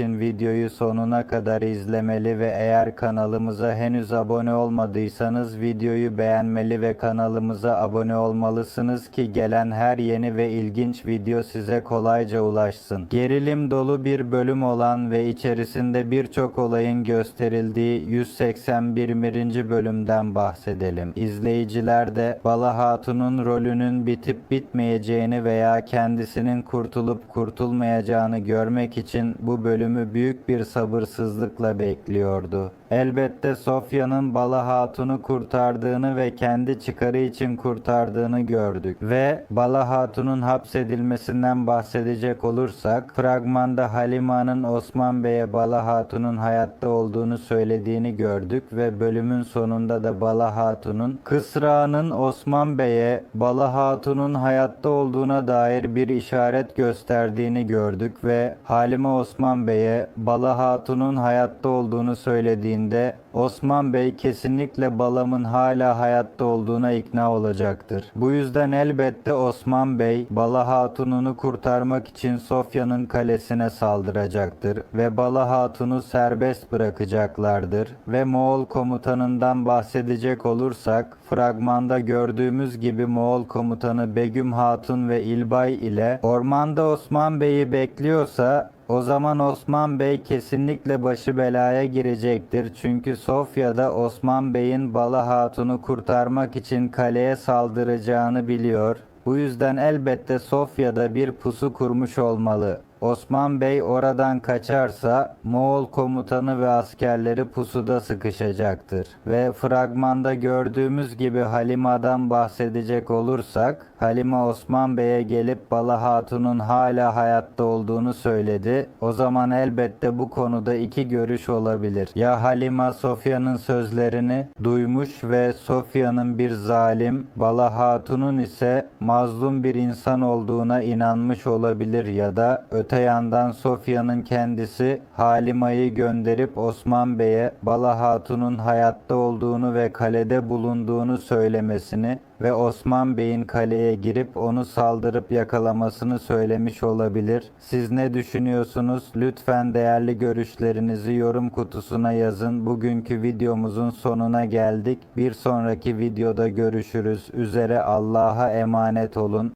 için videoyu sonuna kadar izlemeli ve eğer kanalımıza henüz abone olmadıysanız videoyu beğenmeli ve kanalımıza abone olmalısınız ki gelen her yeni ve ilginç video size kolayca ulaşsın. Gerilim dolu bir bölüm olan ve içerisinde birçok olayın gösterildiği 181. bölümden bahsedelim. İzleyiciler de Bala Hatun'un rolünün bitip bitmeyeceğini veya kendisinin kurtulup kurtulmayacağını görmek için bu bölümü büyük bir sabırsızlıkla bekliyordu. Elbette Sofya'nın Bala Hatun'u kurtardığını ve kendi çıkarı için kurtardığını gördük. Ve Bala Hatun'un hapsedilmesinden bahsedecek olursak fragmanda Halima'nın Osman Bey'e Bala Hatun'un hayatta olduğunu söylediğini gördük ve bölümün sonunda da Bala Hatun'un Kısra'nın Osman Bey'e Bala Hatun'un hayatta olduğuna dair bir işaret gösterdiğini gördük ve Halime Osman Bey'e Bala Hatun'un hayatta olduğunu söylediğinde Osman Bey kesinlikle Balam'ın hala hayatta olduğuna ikna olacaktır. Bu yüzden elbette Osman Bey Bala Hatun'unu kurtarmak için Sofya'nın kalesine saldıracaktır ve Bala Hatun'u serbest bırakacaklardır ve Moğol komutanından bahsedecek olursak fragmanda gördüğümüz gibi Moğol komutanı Begüm Hatun ve İlbay ile ormanda Osman Bey'i bekliyorsa o zaman Osman Bey kesinlikle başı belaya girecektir. Çünkü Sofya'da Osman Bey'in Bala Hatun'u kurtarmak için kaleye saldıracağını biliyor. Bu yüzden elbette Sofya'da bir pusu kurmuş olmalı. Osman Bey oradan kaçarsa Moğol komutanı ve askerleri pusuda sıkışacaktır. Ve fragmanda gördüğümüz gibi Halima'dan bahsedecek olursak Halima Osman Bey'e gelip Bala Hatun'un hala hayatta olduğunu söyledi. O zaman elbette bu konuda iki görüş olabilir. Ya Halima Sofya'nın sözlerini duymuş ve Sofya'nın bir zalim, Bala Hatun'un ise mazlum bir insan olduğuna inanmış olabilir ya da öte yandan Sofya'nın kendisi Halima'yı gönderip Osman Bey'e Bala Hatun'un hayatta olduğunu ve kalede bulunduğunu söylemesini ve Osman Bey'in kaleye girip onu saldırıp yakalamasını söylemiş olabilir. Siz ne düşünüyorsunuz? Lütfen değerli görüşlerinizi yorum kutusuna yazın. Bugünkü videomuzun sonuna geldik. Bir sonraki videoda görüşürüz. Üzere Allah'a emanet olun.